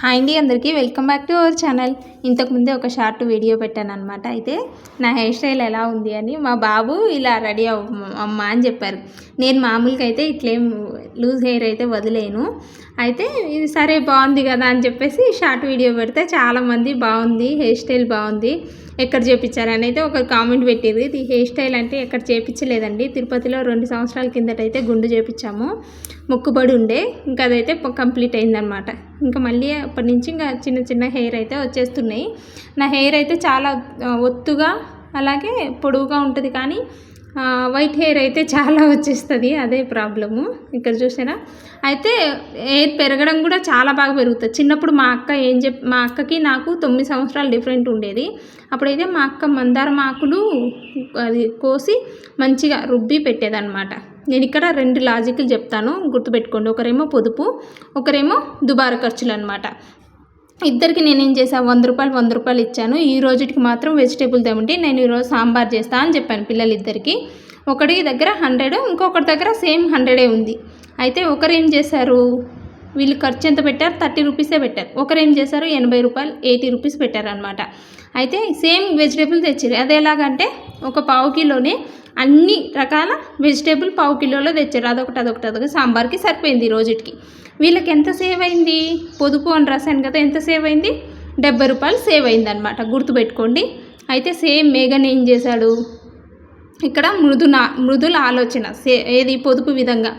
Hi అండి అందరికీ welcome back to our channel. ఇంతకుముందే ఒక షార్ట్ వీడియో పెట్టాను అనమాట అయితే నా హెయిర్ స్టైల్ ఎలా ఉంది అని మా బాబు ఇలా రెడీ అమ్మా అని చెప్పారు. నేను మామూలుగా అయితే ఇట్లేం లూజ్ హెయిర్ అయితే వదిలేను. అయితే సరే బాగుంది కదా అని చెప్పేసి షార్ట్ వీడియో పెడితే చాలామంది బాగుంది హెయిర్ స్టైల్ బాగుంది. ఎక్కడ చేపించారని అయితే ఒక కామెంట్ పెట్టేది. ఇది హెయిర్ స్టైల్ అంటే ఎక్కడ చేపించలేదండి. తిరుపతిలో రెండు సంవత్సరాల కిందటైతే గుండు చేపించాము. మొక్కుబడి ఉండే. ఇంకా అదైతే కంప్లీట్ అయిందనమాట ఇంకా మళ్ళీ అప్పటి నుంచి ఇంకా చిన్న చిన్న హెయిర్ అయితే వచ్చేస్తున్నాయి. నా హెయిర్ అయితే చాలా ఒత్తుగా అలాగే పొడవుగా ఉంటుంది కానీ వైట్ హెయిర్ అయితే చాలా వచ్చేస్తుంది అదే ప్రాబ్లము. ఇక్కడ చూసారా? అయితే హెయిర్ పెరగడం కూడా చాలా బాగా పెరుగుతుంది. చిన్నప్పుడు మా అక్క ఏం చెప్ మా అక్కకి నాకు తొమ్మిది సంవత్సరాలు డిఫరెంట్ ఉండేది. అప్పుడైతే మా అక్క మందారం ఆకులు అది కోసి మంచిగా రుబ్బి పెట్టేదన్నమాట. నేను ఇక్కడ రెండు లాజిక్లు చెప్తాను గుర్తుపెట్టుకోండి. ఒకరేమో పొదుపు ఒకరేమో దుబార ఖర్చులు అనమాట ఇద్దరికి నేను ఏం చేశాను వంద రూపాయలు వంద రూపాయలు ఇచ్చాను. ఈ రోజుకి మాత్రం వెజిటేబుల్ తెమ్మంటే నేను ఈరోజు సాంబార్ చేస్తా అని చెప్పాను పిల్లలిద్దరికి. ఒకటి దగ్గర హండ్రెడ్ ఇంకొకటి దగ్గర సేమ్ హండ్రెడే ఉంది. అయితే ఒకరు ఏం చేశారు? వీళ్ళు ఖర్చు ఎంత పెట్టారు? థర్టీ రూపీసే పెట్టారు. ఒకరు ఏం చేశారు? ఎనభై రూపాయలు ఎయిటీ రూపీస్ పెట్టారు అనమాట అయితే సేమ్ వెజిటేబుల్ తెచ్చారు అది ఎలాగంటే ఒక పావు కిలోనే అన్ని రకాల వెజిటేబుల్ పావు కిలోలో తెచ్చారు అదొకటి అదొకటి అదొకటి సాంబార్కి సరిపోయింది ఈ రోజుకి. వీళ్ళకి ఎంత సేవ్ అయింది? పొదుపు అని రాశాను కదా ఎంత సేవ్ అయింది? డెబ్బై రూపాయలు సేవ్ అయింది అనమాట గుర్తుపెట్టుకోండి. అయితే సేమ్ మేఘన్ ఏం చేశాడు? ఇక్కడ మృదున మృదుల ఆలోచన సే ఏది? పొదుపు విధంగా.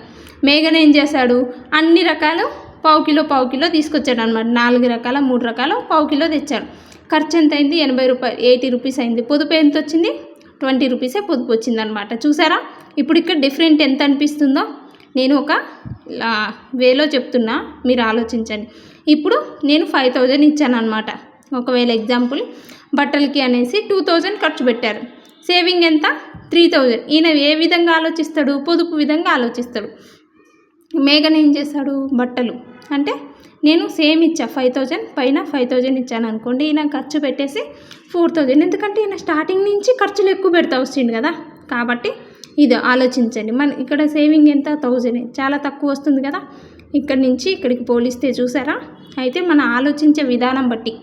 మేఘన్ ఏం చేశాడు? అన్ని రకాలు పావు కిలో పావు కిలో తీసుకొచ్చాడు అనమాట నాలుగు రకాల మూడు రకాల పావు కిలో తెచ్చాడు. ఖర్చు ఎంత అయింది? ఎనభై రూపాయలు ఎయిటీ రూపీస్ అయింది. పొదుపు ఎంత వచ్చింది? ట్వంటీ రూపీసే పొదుపు వచ్చిందనమాట చూసారా? ఇప్పుడు ఇక్కడ డిఫరెంట్ ఎంత అనిపిస్తుందో? నేను ఒక వేలో చెప్తున్నా మీరు ఆలోచించండి. ఇప్పుడు నేను ఫైవ్ థౌజండ్ ఇచ్చాను అనమాట ఒకవేళ ఎగ్జాంపుల్ బట్టలకి అనేసి టూ థౌజండ్ ఖర్చు పెట్టారు. సేవింగ్ ఎంత? Three thousand. ఈయన ఏ విధంగా ఆలోచిస్తాడు? పొదుపు విధంగా ఆలోచిస్తాడు. మేఘన్ ఏం చేశాడు బట్టలు. అంటే నేను సేమ్ ఇచ్చా ఫైవ్ థౌజండ్. పైన ఫైవ్ థౌజండ్ ఇచ్చాను అనుకోండి ఈయన ఖర్చు పెట్టేసి ఫోర్ థౌజండ్. ఎందుకంటే ఈయన స్టార్టింగ్ నుంచి ఖర్చులు ఎక్కువ పెడతా వచ్చిండు కదా. కాబట్టి ఇది ఆలోచించండి. మన ఇక్కడ సేవింగ్ ఎంత? థౌజండ్ చాలా తక్కువ వస్తుంది కదా? ఇక్కడి నుంచి ఇక్కడికి పోలిస్తే చూసారా? అయితే మన ఆలోచించే విధానం బట్టి.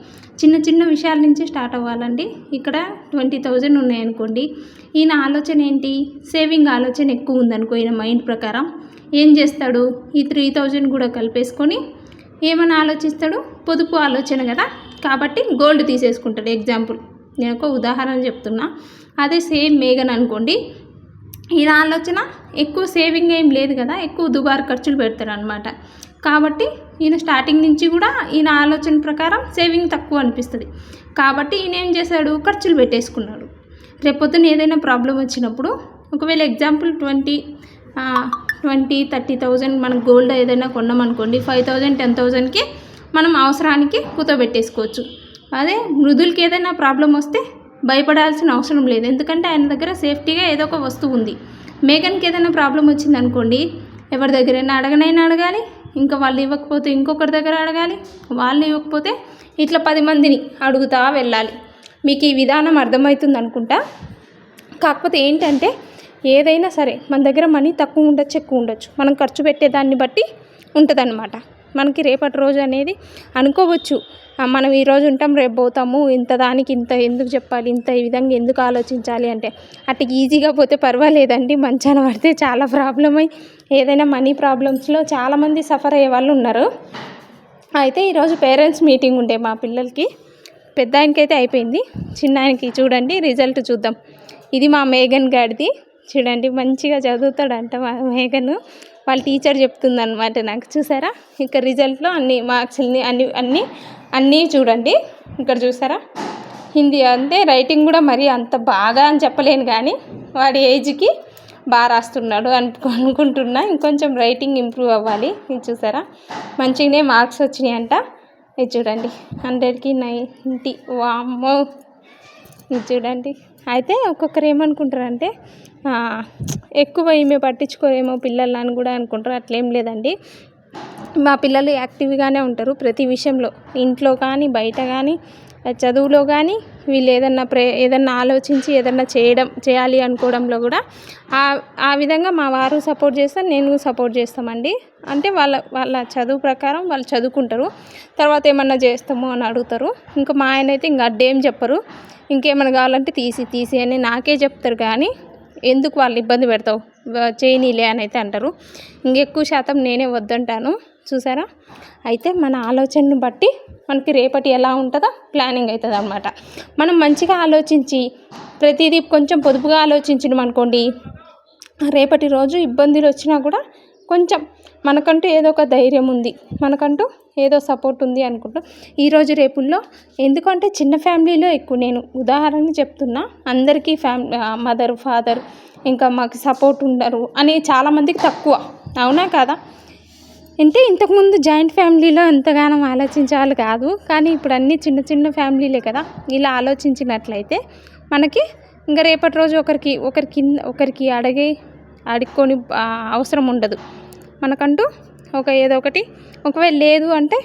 చిన్న చిన్న విషయాల నుంచి స్టార్ట్ అవ్వాలండి. ఇక్కడ ట్వంటీ థౌజండ్ ఉన్నాయనుకోండి. ఈయన ఆలోచన ఏంటి? సేవింగ్ ఆలోచన ఎక్కువ ఉందనుకో ఈయన మైండ్ ప్రకారం. ఏం చేస్తాడు? ఈ త్రీ థౌజండ్ కూడా కలిపేసుకొని ఏమని ఆలోచిస్తాడు? పొదుపు ఆలోచన కదా? కాబట్టి గోల్డ్ తీసేసుకుంటాడు. ఎగ్జాంపుల్ నేను ఒక ఉదాహరణ చెప్తున్నా. అదే సేమ్ మేఘన్ అనుకోండి. ఈయన ఆలోచన ఎక్కువ సేవింగ్ ఏం లేదు కదా ఎక్కువ దుబారు ఖర్చులు పెడతారు అనమాట కాబట్టి ఈయన స్టార్టింగ్ నుంచి కూడా ఈయన ఆలోచన ప్రకారం సేవింగ్ తక్కువ అనిపిస్తుంది. కాబట్టి ఈయన ఏం చేశాడు? ఖర్చులు పెట్టేసుకున్నాడు. రేపొద్దున ఏదైనా ప్రాబ్లం వచ్చినప్పుడు ఒకవేళ example twenty twenty thirty thousand మనం గోల్డ్ ఏదైనా కొన్నామనుకోండి ఫైవ్ థౌజండ్ టెన్ థౌజండ్కి మనం అవసరానికి కూతబెట్టేసుకోవచ్చు అదే మృదులకి ఏదైనా ప్రాబ్లం వస్తే భయపడాల్సిన అవసరం లేదు. ఎందుకంటే ఆయన దగ్గర సేఫ్టీగా ఏదో ఒక వస్తువు ఉంది. మేఘన్కి ఏదైనా ప్రాబ్లం వచ్చింది అనుకోండి ఎవరి దగ్గరైనా అడగనైనా అడగాలి ఇంకా వాళ్ళు ఇవ్వకపోతే ఇంకొకరి దగ్గర అడగాలి వాళ్ళు ఇవ్వకపోతే ఇట్లా పది మందిని అడుగుతా వెళ్ళాలి. మీకు ఈ విధానం అర్థమవుతుంది అనుకుంటా కాకపోతే ఏంటంటే ఏదైనా సరే మన దగ్గర మనీ తక్కువ ఉండొచ్చు ఎక్కువ ఉండొచ్చు. మనం ఖర్చు పెట్టేదాన్ని బట్టి ఉంటుందన్నమాట. మనకి రేపటి రోజు అనేది అనుకోవచ్చు. మనం ఈరోజు ఉంటాం రేపు పోతాము ఇంత దానికి ఇంత ఎందుకు చెప్పాలి ఇంత ఈ విధంగా ఎందుకు ఆలోచించాలి అంటే అటు ఈజీగా పోతే పర్వాలేదండి మంచాన పడితే చాలా ప్రాబ్లం అయ్యి ఏదైనా మనీ ప్రాబ్లమ్స్లో చాలామంది సఫర్ అయ్యే వాళ్ళు ఉన్నారు. అయితే ఈరోజు పేరెంట్స్ మీటింగ్ ఉండే మా పిల్లలకి. పెద్ద ఆయనకైతే అయిపోయింది చిన్న ఆయనకి చూడండి రిజల్ట్ చూద్దాం. ఇది మా మేఘన్ గాడిది చూడండి మంచిగా చదువుతాడంట మా మేఘను. వాళ్ళ టీచర్ చెప్తుందనమాట నాకు. చూసారా? ఇక్కడ రిజల్ట్లో అన్ని మార్క్స్ని అన్ని అన్ని అన్నీ చూడండి. ఇక్కడ చూసారా? హిందీ అంటే రైటింగ్ కూడా మరీ అంత బాగా అని చెప్పలేను కానీ వాడి ఏజ్కి బాగా రాస్తున్నాడు అనుకో అనుకుంటున్నా. ఇంకొంచెం రైటింగ్ ఇంప్రూవ్ అవ్వాలి. ఇది చూసారా? మంచిగానే మార్క్స్ వచ్చినాయి అంట ఇది చూడండి. హండ్రెడ్కి నైంటీ. వామ్మో! ఇది చూడండి. అయితే ఒక్కొక్కరు ఏమనుకుంటారంటే ఎక్కువ ఈమె పట్టించుకోరేమో పిల్లలు అని కూడా అనుకుంటారు. అట్లేం లేదండి. మా పిల్లలు యాక్టివ్గానే ఉంటారు ప్రతి విషయంలో. ఇంట్లో కానీ బయట కానీ చదువులో కానీ వీళ్ళు ఏదన్నా ప్రే ఏదన్నా ఆలోచించి ఏదన్నా చేయడం చేయాలి అనుకోవడంలో కూడా ఆ ఆ విధంగా మా వారు సపోర్ట్ చేస్తారు నేను సపోర్ట్ చేస్తామండి. అంటే వాళ్ళ వాళ్ళ చదువు ప్రకారం వాళ్ళు చదువుకుంటారు. తర్వాత ఏమన్నా చేస్తాము అని అడుగుతారు. ఇంకా మా ఆయన అయితే ఇంకా అడ్డేం చెప్పరు. ఇంకేమైనా కావాలంటే తీసి తీసి అని నాకే చెప్తారు. కానీ ఎందుకు వాళ్ళు ఇబ్బంది పెడతావు? చేయనీలే అని అయితే అంటారు. ఇంకెక్కువ శాతం నేనే వద్దంటాను. చూసారా? అయితే మన ఆలోచనను బట్టి మనకి రేపటి ఎలా ఉంటుందో ప్లానింగ్ అవుతుంది అనమాట మనం మంచిగా ఆలోచించి ప్రతిదీ కొంచెం పొదుపుగా ఆలోచించినాం అనుకోండి రేపటి రోజు ఇబ్బందులు వచ్చినా కూడా కొంచెం మనకంటూ ఏదో ఒక ధైర్యం ఉంది. మనకంటూ ఏదో సపోర్ట్ ఉంది అనుకుంటూ ఈరోజు రేపుల్లో ఎందుకంటే చిన్న ఫ్యామిలీలో ఎక్కువ నేను ఉదాహరణ చెప్తున్నా అందరికీ ఫ్యామిలీ మదర్ ఫాదర్ ఇంకా మాకు సపోర్ట్ ఉండరు అని చాలామందికి తక్కువ. అవునా కదా? అంటే ఇంతకుముందు జాయింట్ ఫ్యామిలీలో ఎంతగానో ఆలోచించాలి కాదు. కానీ ఇప్పుడు అన్నీ చిన్న చిన్న ఫ్యామిలీలే కదా. ఇలా ఆలోచించినట్లయితే మనకి ఇంకా రేపటి రోజు ఒకరికి ఒకరి కింద ఒకరికి అడిగే అడుక్కొని అవసరం ఉండదు. మనకంటూ ఒక ఏదో ఒకటి ఒకవేళ లేదు అంటే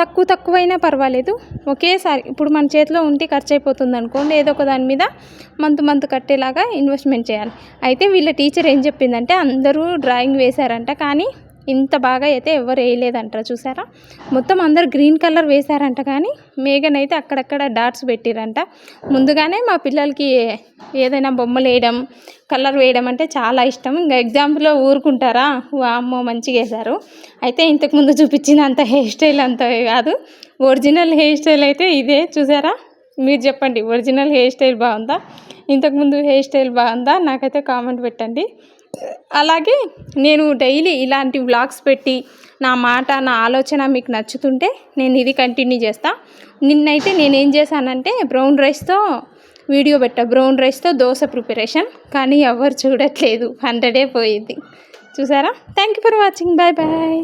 తక్కువ తక్కువైనా పర్వాలేదు. ఒకేసారి ఇప్పుడు మన చేతిలో ఉంటే ఖర్చు అయిపోతుంది అనుకోండి ఏదో ఒక దాని మీద మంత్ మంత్ కట్టేలాగా ఇన్వెస్ట్మెంట్ చేయాలి. అయితే వీళ్ళ టీచర్ ఏం చెప్పిందంటే అందరూ డ్రాయింగ్ వేశారంట కానీ ఇంత బాగా అయితే ఎవరు వేయలేదంటారు చూసారా? మొత్తం అందరు గ్రీన్ కలర్ వేశారంట కానీ మేఘన్ అయితే అక్కడక్కడ డాట్స్ పెట్టిరంట. ముందుగానే మా పిల్లలకి ఏదైనా బొమ్మలు వేయడం కలర్ వేయడం అంటే చాలా ఇష్టం. ఇంకా ఎగ్జాంపుల్లో ఊరుకుంటారా? అమ్మో మంచిగా వేశారు. అయితే ఇంతకుముందు చూపించిన అంత హెయిర్ స్టైల్ అంత కాదు. ఒరిజినల్ హెయిర్ స్టైల్ అయితే ఇదే చూసారా? మీరు చెప్పండి ఒరిజినల్ హెయిర్ స్టైల్ బాగుందా? ఇంతకుముందు హెయిర్ స్టైల్ బాగుందా? నాకైతే కామెంట్ పెట్టండి. అలాగే నేను డైలీ ఇలాంటి వ్లాగ్స్ పెట్టి నా మాట నా ఆలోచన మీకు నచ్చుతుంటే నేను ఇది కంటిన్యూ చేస్తాను నిన్నైతే నేనేం చేశానంటే బ్రౌన్ రైస్తో వీడియో పెట్టా. బ్రౌన్ రైస్తో దోశ ప్రిపరేషన్ కానీ ఎవరు చూడట్లేదు. హండ్రెడే పోయింది. చూసారా? Thank you for watching. Bye bye.